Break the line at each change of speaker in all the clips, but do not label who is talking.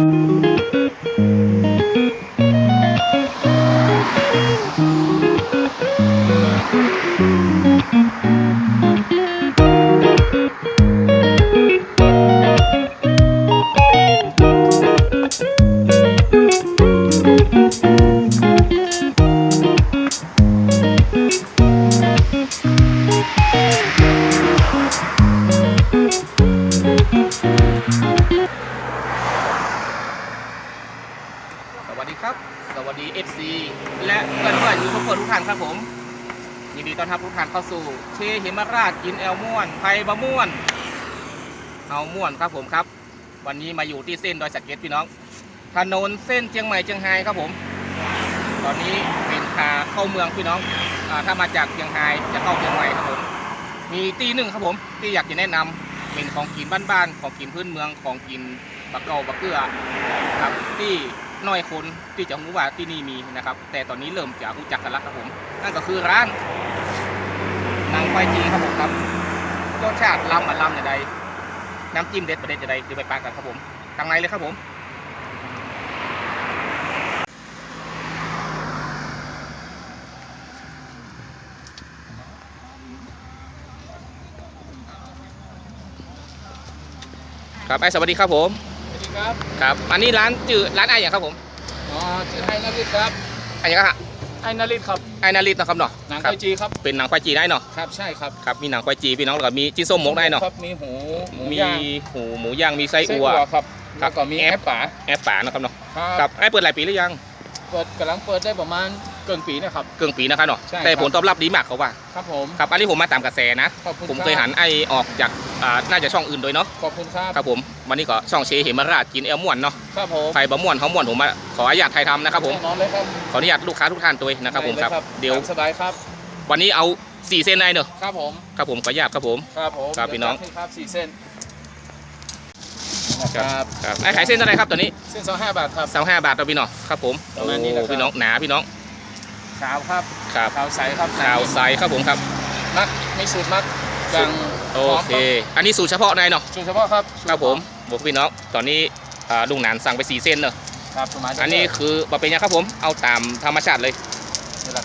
ส วัสดีครับ สวัสดี FC และเพื่อนเพื่อนยูทูบเบอร์ทุกท่านครับผม ยินดีต้อนรับทุกท่านเข้าสู่ เชเหมาราชกินแอลม่วนไทยบะม่วนเอาม่วนครับผมครับ วันนี้มาอยู่ที่เส้นดอยสะเก็ดพี่น้อง ถนนเส้นเชียงใหม่เชียงไฮ้ครับผม ตอนนี้เป็นขาเข้าเมืองพี่น้องอถ้ามาจากเชียงไฮ้จะเข้าเชียงใหม่ครับผม มีตีหนึ่งครับผมที่อยากจะแนะนำเป็นของกินบ้านๆของกินพื้นเมืองของกินบะเกาบะเกลือครับที่ น้อยคนที่จะรู้ว่าที่นี่มีนะครับ แต่ตอนนี้เริ่มจะรู้จักกันแล้วครับผม นั่นก็คือร้านนางไฟจีครับผมครับรสชาติล้ำอะล้ำอย่างใดน้ำจิ้มเด็ดประเด็ดจะใดเดี๋ยวไปปากกันครับผมทางในเลยครับผมครับไอ้สวัสดีครับผม
ครับ
ครับ อันนี้ร้านจือร้านไอ้อย่างครับผม
อ๋อชื่อไอ้นาริตครับ
ไอ้อย่างฮะ
ไอ้นาริตครับ
ไอ้นาริตนะครับเนาะ
หนัง
ครั
ไก่จีครับ
เป็นหนังควายจีได้เนาะ
ครับใช่ครับ
ครับมีหนังควายจีพี่น้องแล้วก็มีจิ้นส้มหมกได้เนาะ
ครับมีหูหมู
มี
ย่าง
หูหมูย่างมีไส้
ไส้
อั่ว
อั่วครับ
ครั
แล้
บ
วก็มี
แอ
แอ
ป
ปป่า
แอปป่านะครับเนาะ
ค
ค
รั
รั
บบ
ไอ้เปิดหลายปีหรือยัง
เปิดกำลังเปิดได้ประมาณ เกินปีนะครับ
เกินปีนะครับเนาะ
ใช่ครับ
แต่ผลตอบรับดีมากเขาว่า
ครับผม
ครับอันนี้ผมมาตามกระแสนะ
ขอบคุณ
ผม
รับ
เคยหันไอ้ออกจากอ่าน่าจะช่องอื่นโดยเนาะ
ขอบคุณครับ
ครับผมวันนี้ก็ช่องเชเหมราชกินแอลม่วนเนาะ
ครับผม
ไฟบะม่วนเขาม่วนผมมาขออนุญาตไทยทำนะครับผม
แน่นอนเลยครับ
ขออนุญาตลูกค้าทุกท่านตัวเองนะครับผมครับ
ได้ล
เดี๋ยว
ตามสบายครับ
วันนี้เอาสี่เส้นได้เนอะ
ครับผม
ครับผมขออนุญาตครับผม
ครับผม
ครับพี่น้อง
เดี๋ยวจัดให้ครับสี่เส้นนะครับ
ครับไอ้ขายเส้นเท่าไหรครับตัวนี้
เส้นสองห้าบาทครับ
สามห้าบาทต่อพี่น้องครับผม
ประมาณนี้นะครับ
โอ้พี่น้องหนาพี่น้อง
ขาวครับ
ครับ
ขาวใสครับ
ขาวใสครับผมครับ
มักมีสูตรมักอย่าง
โอเค อันนี้สูตรเฉพาะในเนาะ
สูตรเฉพาะครับ
ครับผมบอกพี่น้องตอนนี้อ่าลุงหนานสั่งไปสี่เส้นเนอะ
ครับประมาณ
อันนี้คือบะเป็นยังครับผมเอาตามธรรมชาติเลย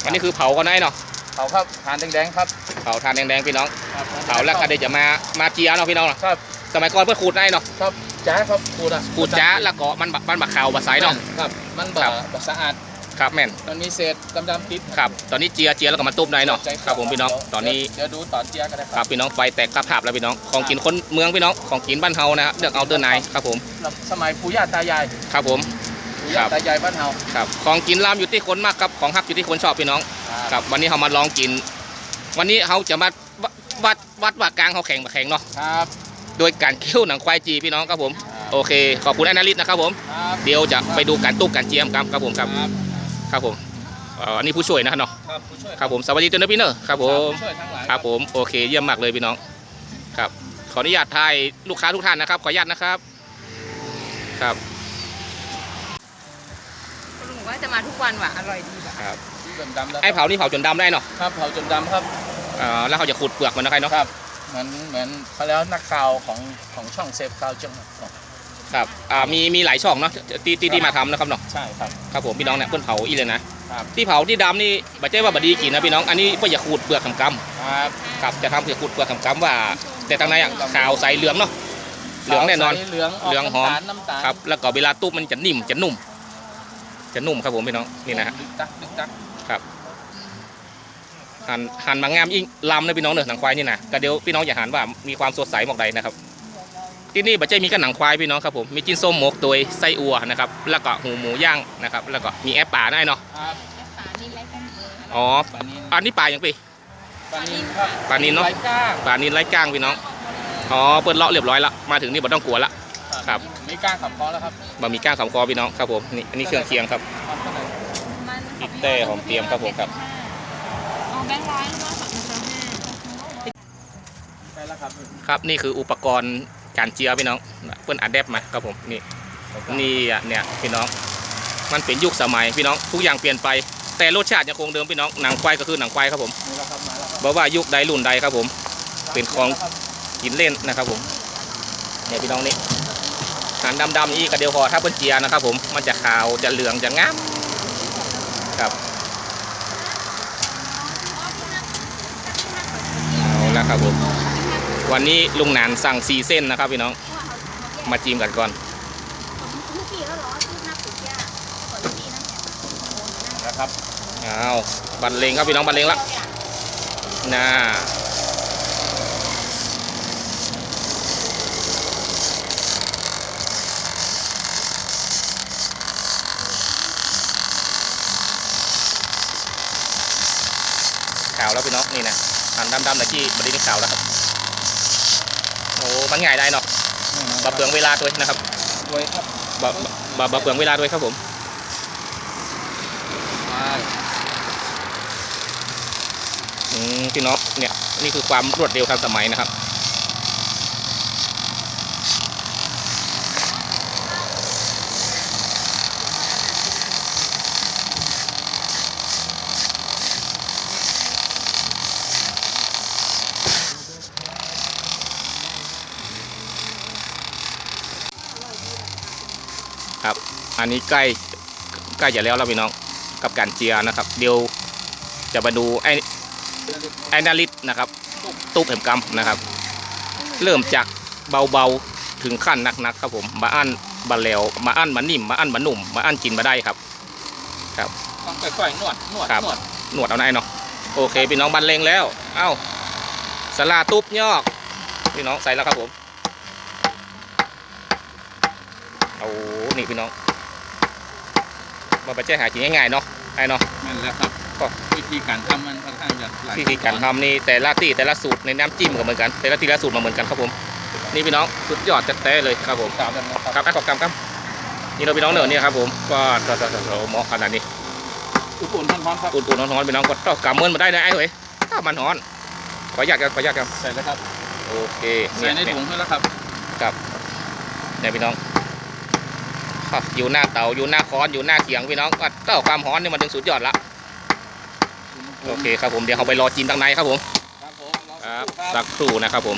อันนี้คือเผาก็ได้เนาะ
เผาครับทานแดงๆครับ
เผาทานแดงๆพี่น้อง
ครับ
เผาแล้วก็เดี๋ยวจะมามาเจียเนาะพี่น้องเนาะ
ครับ
สมัยก่อนเพื่อขูดได้เนาะ
ครับจ้าครับขูดอะ
ขูดจ้าแล้วก็มันบะมันบักขาวบะใสเนาะ
ครับมัน
ครั
แบบบสะอาด
ครับแม่น
มันมีเศษดำๆติด
ครับตอนนี้เจียเจียแล้วก็มาตุ้มได้เนาะ
ใจ
ครับผมพี่น้องตอนนี้
เดี๋ยวดูตอนเจียกันนะ
ค
ค
รั
รั
บบพี่น้องไฟแตกกระพาบแล้วพี่น้องของกินคนเมืองพี่น้องของกินบ้านเฮานะครับเลือกเอาเตอร์ไนครับผม
สมัยปู่ย่าตายาย
ครับผม
ปู่ย่า
ครับ
ตายายบ้านเฮา
ครับของกินลามอยู่ที่คนมากครับของฮักอยู่ที่คนชอบพี่น้องครับวันนี้เขามาลองกิน วันนี้เขาจะมาวัดวัดว่ากลางเขาแข่งมาแข่งเนาะ
ครับ
โดยการเคี่ยวหนังควายจีพี่น้องครับผมโอเค ขอบคุณไอ้นาริตนะครับผม
ครับ
เดี๋ยวจะไปดูการตุ้มการเจียมครับครับผมครับ
ครับ
ครับผมเอ่ออันนี้ผู้ช่วยนะครับเนาะ
ครับผู้ช่วย
ครับผมสวัสดีเจ้าหน้าพี่เนอะครับผม
ผู้ช่วยทั้งหลาย
ครับผมโอเคเยี่ยมมากเลยพี่น้องครับ ขออนุญาตถ่ายลูกค้าทุกท่านนะครับ ขออนุญาตนะครับครับ
คุณลุงบอกว่าจะมาทุกวันว่ะอร่อยดีว่ะ
ครับ
ที่ดำๆแล้ว
ไอ้เผานี่เผาจนดำได้เนาะ
ครับเผาจนดำครับ
เอ่อแล้วเขาจะขูดเปลือกมันนะครับเนาะ
ครับเหมือนเหมือนเขาแล้วนักข่าวของของช่องเซฟข่าวจังหวัดของ
ครับอ่ามีมีหลายช่องเนาะที่ที่ที่มาทำนะครับเนาะ
ใช่ครับ
ครับผมพี่น้องเนี่ยเพิ่นเผาอีเลยนะครับ ที่เผาที่ดำนี่บัจเจ้ว่าบดีกินนะพี่น้องอันนี้เพื่อจะขูดเปลือกคำก
ครับำ
ครับจะทำเพื่อขูดเปลือกคำกำว่า แต่ทางในอะขาวใสเหลืองเนาะเหลืองแน่นอน
ขาวใสเหลืองก
เหลืองหอม
น้ำตาลน้ำตาล
ครับแล้วก็เวลาตุ้มมันจะนิ่มจะนุ่ม จะนุ่มครับผมพี่น้องนี่นะฮะ
ดึกดักดึกดัก
หันหันมางามยิ่งลำนะพี่น้องเนอะหนังควายนี่นะก็เดี๋ยวพี่น้องอย่าหันว่ามีความสดใสหมอกใดนะครับ ที่นี่บัจเจมีก็หนังควายพี่น้องครับผมมีจิ้นส้มหมกตัวไส้อัวนะครับแล้วก็หูหมูย่างนะครับแล้วก็มีแอปป่าได้เนาะ
ครับ
ปลานี่ไรกันเอง
อ๋อ
ปลานิน
อันนี้ปลาอย่างปี
ปลานินครับ
ปลานินเนอะ
ไร้ก้าง
ปลานินไร้ก้างพี่น้องอ๋อเปิดเลาะเรียบร้อยละมาถึงนี่บ่ต้องกลัวละครับ
มีก้างขับคอแล้วครับ
บะหมี่ก้างสองคอพี่น้องครับผมนี่อันนี้เครื่องเคียงครับ
ครับเท่าไหร่
มัน
พริกแต้หอมเตรียมครับผมครับ
เอาแบงค์ร้อยหรือว่าสองพันห้า
ได้แล้วครับ
ครับนี่คืออุปกรณ์ การเจียพี่น้องเปิ้นอัดแดปมาครับผมนี่นี่อะเนี่ยพี่น้อง มันเป็นยุคสมัยพี่น้องทุกอย่างเปลี่ยนไปแต่รสชาติยังคงเดิมพี่น้องหนังควายก็คือหนังควายครับผม
นี่แล้วครับมาแล้วครับ
บอกว่ายุคใดรุ่นใดครับผม เป็นของ
ครับ
กินเล่นนะครับผมเนี่ยพี่น้องนี่หันดำๆอีกกระเดียวพอถ้าเป็นเจียนะครับผมมันจะขาวจะเหลืองจะงามครับเอาละครับผม วันนี้ลุงหนานสั่งสี่เส้นนะครับพี่น้อง มาจิ้มกันก่อน
นะครับ
เอาบันเลงครับพี่น้องบันเลงละน่าขาวแล้วพี่น้องนี่นะหันดำๆตะกี้บันเลงนี่ขาวแล้วครับ มันง่ายได้เนาะบะเปลืองเวลาด้วยนะครับ
ไว้ครับ
บะบะบะเปลืองเวลาด้วยครับผม
มา
อืมพี่น้องเนี่ยนี่คือความรวดเร็วทันสมัยนะครับครับ อันนี้ใกล้ใกล้จะแล้วแล้วพี่น้องกับการเจียนะครับ เดี๋ยวจะมาดูไอ้แอนาลิสนะครับตุ๊บแหมกำนะครับ เริ่มจากเบาๆถึงขั้นหนักๆครับผมมาอั้นบะเลวมาอั้นมานิ่มมาอั้นมาหนุ่มมาอั้นกินมาได้ครับ
ต้องค่อยๆนวดนวด
ครับ
นวด
หนวดเอาได้เนาะโอเคพี่น้องบันเลงแล้วเอ้าสลาตุ๊บยอกพี่น้องใส่แล้วครับผมเอานี่พี่น้อง มาไปแจ้หากินง่ายๆเนาะไอ้เนาะ
นั่นแหละครับ
ก็
วิธีการทำมันค่อนข้างจะหลาย
วิธีการทำนี่แต่ละที่แต่ละสูตรในน้ำจิ้มก็เหมือนกัน แต่ละที่ละสูตรมาเหมือนกันครับผมนี่พี่น้องสุดยอดแท้ๆเลยครับผม
ตามกันนะครับ
ครับอะขอบคุณครับนี่เราพี่น้องเหนือเนี่ยครับผมก็ก็ก็ก็เหมาะขนาดนี้
อุปุ่นร้อนๆครับ
อุ่นๆร้อนๆพี่น้องก็ต้องกำเมินมาได้นะไอ้เฮ้ยถ้ามันร้อนขออนุญาตครับขออนุญาตครับ
ใส่แล้วครับ
โอเค
ใส่ใน
เย
ถุงให้แล้วครับ
เนี่ยพี่น้อง อะอยู่หน้าเตาอยู่หน้าค้อนอยู่หน้าเขียงพี่น้องก็เต้าความร้อนนี่มันถึงสุดยอดละโอเคครับผมเดี๋ยวเราไปรอจีนตั้งในครับผม
ครับผมรอ
ครับ
สักครู่ครับ
สักครู่นะครับผม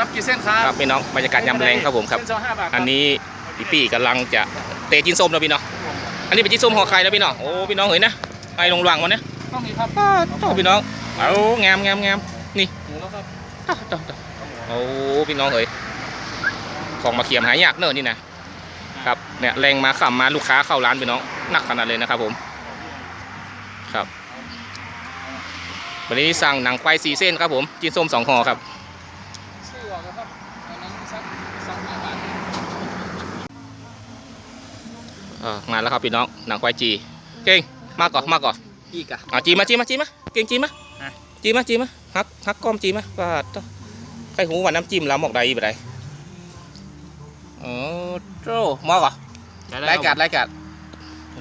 รับกี่เส้นครั
ครับบพี่น้องบรรยากาศยามแรงครับผมครับ
เส้นสองห้าบาทครับ
อันนี้พี่ปี้กำลังจะเตะจินส้มแล้วพี่น้องอันนี้เป็นจินส้มห่อไข่แล้วพี่น้องโอ้พี่น้องเห็นนะไอ้ลงหลังมันนะ
ต้องมีครับ
ป้าโตพี่น้องเอางามงามงามนี่
หมูแล้วครับ
ต้าต้าต้าโอ้พี่น้องเอ๋ยของมาเขียมหายากเนอะนี่นะครับเนี่ยแรงมาขับมาลูกค้าเข้าร้านพี่น้องหนักขนาดเลยนะครับผม ครับวันนี้สั่งหนังควายสีเส้นครับผมจีนส้มสองห่อครับ
ซื้อออกแล้วครับอันนั้นสักสองห้าบาท
เออมาแล้วครับพี่น้องหนังควายจี เก่งมาก่อนมาก่อน
อีกอะ
เอาจีมาจีมาจีมาเก่งจีมา
อะ
จีมาจีมาฮักฮักก้อมจีมาว่าต้องใครหูว่าน้ำจิ้มล้ำออกใดไปไดโอ้โจ้มาก่อนรายการรายการ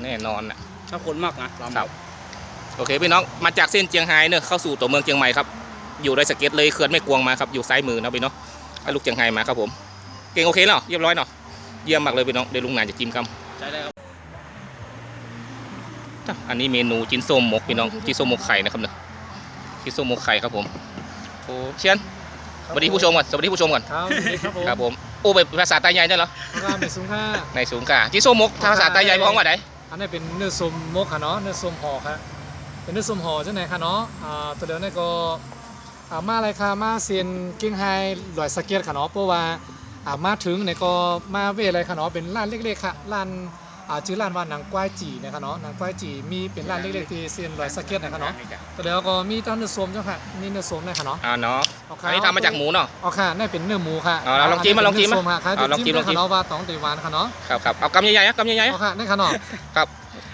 แน่นอนน่ะ
ถ้าคนมากนะครับ
โอเคพี่น้องมาจากเส้นเจียงไฮ้เนอะเข้าสู่ตัวเมืองเชียงใหม่ครับอยู่ในสเก็ตเลยเขื่อนไม่กวงมาครับอยู่ซ้ายมือนะพี่น้องเอาลูกเชียงไฮ้มาครับผม เก่งโอเคเนาะเรียบร้อยเนาะเยี่ยมมากเลยพี่น้องเดี๋ยวลุงหนานจะจิ้มค
ใช้ได้ครับำ
อันนี้เมนูจิ้นส้มหมกพี่น้องจิ้นส้มหมกไข่นะครับเนอะจิ้นส้มหมกไข่ครับผมโอ้เชียนสวัสดีผู้ชมก่อนสวัสดีผู้ชมก่อน
ครับสวัสดีครับผม
ครับผมโอ้เป็นภาษาใต้ใหญ่ได้เหรอ
พระรามเมซุงค่า
ในสูงกาจิ้นส้มหมกภาษาใต้ใหญ่พ้องว่าไหน
อันนี้เป็นเนื้อส้มมกค่ะเนาะเนื้อส้มห่อค่ะเป็นเนื้อส้มห่อจังไหนค่ะเนาะอ่าตัวเดียวนี่ก็อ่ามาอะไรค่ะมาเซียนกิ้งไฮลอยสเก็ตค่ะเนาะเพราะว่าอ่า มาถึงเนี่ยก็มาเวอะไรค่ะเนาะเป็นร้านเล็กๆค่ะร้านอ่าชื่อร้านว่าหนังกวายจีนะคะเนาะหนังกวายจีมีเป็นร้านเล็กๆที่เซียนลอยสเก็ตนะคะเนาะตัวเดียวก็มีต้นเนื้อส้มจังค่ะมีเนื้อส้มนะคะเนาะ
อ่าเนาะ
เอา
อันนี้ทำมาจากหมูเนาะ
เอาค่ะนี่เป็นเนื้อหมูค่ะ
เอาลองจิ้มมาลองจิ้มมา
เนื้อส้ค่ะ
เอาลองจิ้มลองจิ้ม
ค่ะเนาะว่าต้องตีหวานค่ะเนาะ
ครับครับเอากำใหญ่ๆนะกำใหญ่ๆ
เอา
นะ
ค่ะนี่ค่ะเนาะ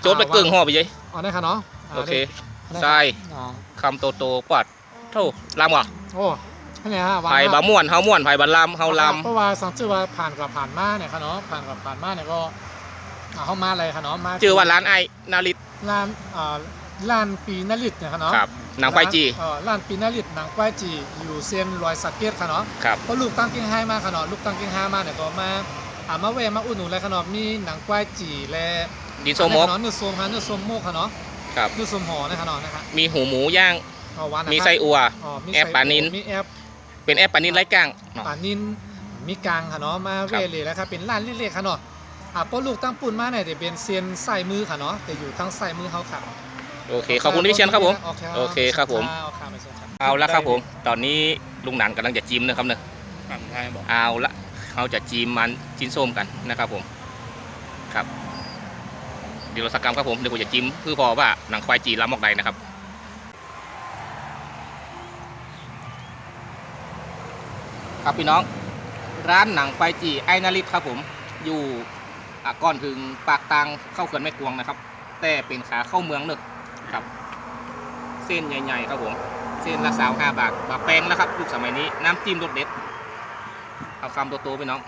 โจดไปกึ่งห่อไปยัย
เอาได้ค่ะเนาะา
โอเค
ได้
ใช่
อ๋อ
คำโตโตๆปัดเท่าลำเหรอ
โอ้ นี่ไงฮะวาง
ไผ่บะม่วนเฮาม่วนไผ่บะลำเฮาล
เพราะว่าสังชื่อว่าผ่านกับผ่านมาเนี่ยค่ะเนาะผ่านกับผ่านมาเนี่ยก็อ่าเข้ามาอะไรค่ะเนาะมาำ
ชื่อว่าร้านไอ้นาริต
ร้านอ่าร้านปีนาริตเนี่ยค่ะเนาะ
ครับหนังควายจี
เอ่อร้านปีนาริตหนังควายจีอยู่เซียนรอยสักเก็ตค่ะเนาะ
ครับ
เพราะลูกตั้งกิ้งไฮมาค่ะเนาะลูกตั้งกิ้งไฮมาเนี่ยก็มาอ่ามาแวะมาอุดหนุนเลยค่ะเนาะมีหนังควายจีและ
ดินโซมก
เนาะเนื้อส้มค่ะเนื้อส้มโมกค่ะเนาะ
ครับ
เนื้อส้มห่อนะคะเนาะนะคะ
มีหูหมูย่าง
เอาหวานนะคะ
มีไส้อัว
อ๋อมี
แอปปลานิล
มีแอป
เป็นแอปปลานินไร้ก้างเนาะ
ปลานินมีกลางค่ะเนาะมา
ค
เว
รับ
เลยแล้วครับเป็นร้านเล็กๆค่ะเนาะอ่าเพราะลูกตั้งปุ่นมาเนี่ยจะเป็นเซียนใส่มือค่ะเนาะแต่อยู่ทั้งใส่มือเขาค่ะ
โอเคขอบคุณพี่เชียนครับผม
โอเค
โอเคครับผม
เอาค่ะไปส่งครับ
เอาละครับผม ตอนนี้ลุงหนันกำลังจะจิ้มนะครับเนอะ
ฝั่งไทยบอก
เอาละเขาจะจิ้มมันจิ้นส้มกันนะครับผม ครับ เดี๋ยวเราสักกรรมครับผมเดี๋ยวผมจะจิ้มเพื่อพอว่าหนังควายจีนล้ำออกใดนะครับ ครับพี่น้อง ร้านหนังควายจีไอนาริตครับผมอยู่อะก่อนถึงปากทางเข้าเขื่อนแม่กวงนะครับ แต่เป็นขาเข้าเมืองเนอะครับ เส้นใหญ่ๆครับผม เส้นละสาวห้าบาทบาแปลงแล้วครับยุคสมัยนี้น้ำจิ้มรสเด็ดเอาคำโตๆไปน้อง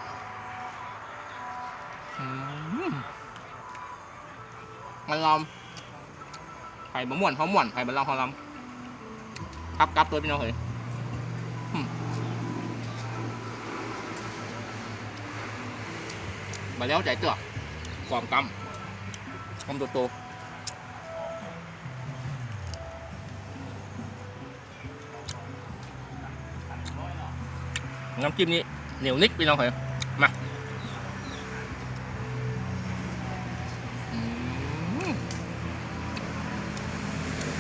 มันลอมไผ่บะม่วนเขาม่วนไผ่บะลอมเขาลอมครับกับตัวพี่น้องเฮ้ยอืม มาแล้วใจเตือกความกำคำโตๆน้ำจิ้มนี้เหนียวนิดพี่น้องเฮ้ยมา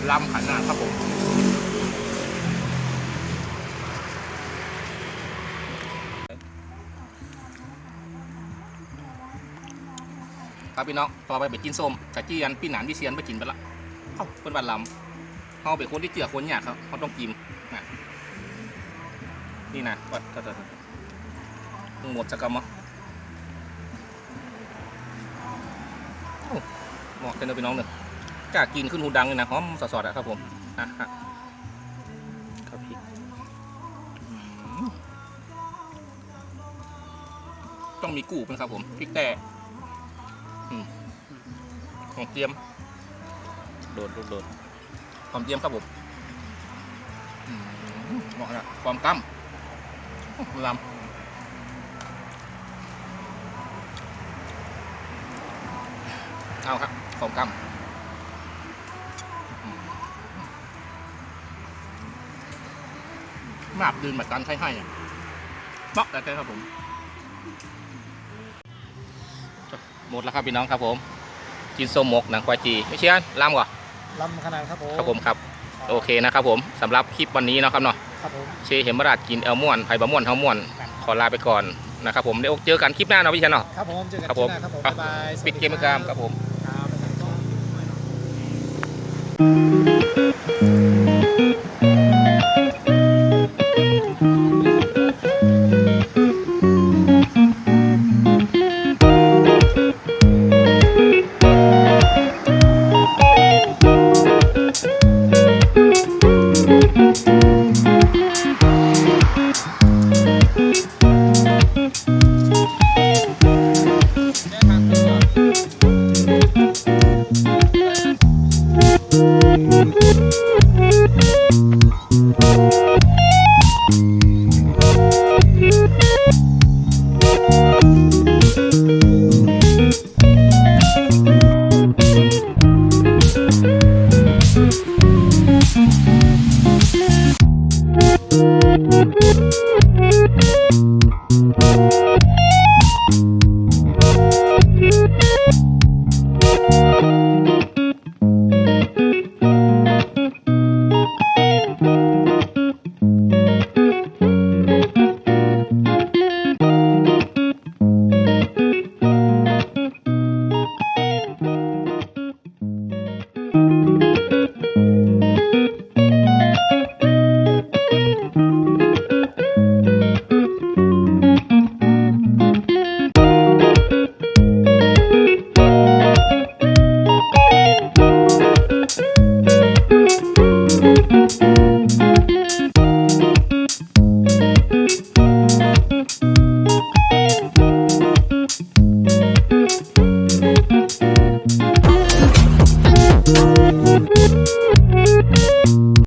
ลำขนาดครับผม ครับพี่น้องต่อไปไปกินส้มกะจี้กันพี่หนานพี่เซียนไปกินไปละเอ้าเป็นบันลำเขาเป็นคนที่เจือคนอยากครับเขาต้องกินนะนี่นะวัดก็จะหมดสักรรมอะโอ้เหมาะกันเลยพี่น้องเนอะกล้ากินขึ้นหูดังเลยนะหอมสอดๆอะครับผมอะฮะครับพี่ต้องมีกู้เป็นครับผมพริกแต่ ของเตรียม โดดโดดโดดความเตรียมครับผมอืมเหมาะนะความตั้มลำเอาครับความกำมาบดืนแบบกันใช้ให้อะเนาะแต่แต่ครับผม หมดแล้วครับพี่น้องครับผม กินส้มหมกหนังควายจีไม่เชื่อลำก่อน
ลำขนาดครับผม
ครับผมครับโอเคนะครับผมสำหรับคลิปวันนี้เนาะครับเนาะ
ครับผม
เชเหมราชกินแอลม่วนไผ่บะม่วนเฮาม่วน ขอลาไปก่อนนะครับผมเดี๋ยวเจอกันคลิปหน้าเนาะพี่ชันเนาะ
ครับผมเจอกัน
ครับผม
ที่หน้าครับผม
ครับ
บ๊ายบายสวัส
ปิดเกม
ค
กรามครับผม
ครับ Thank you.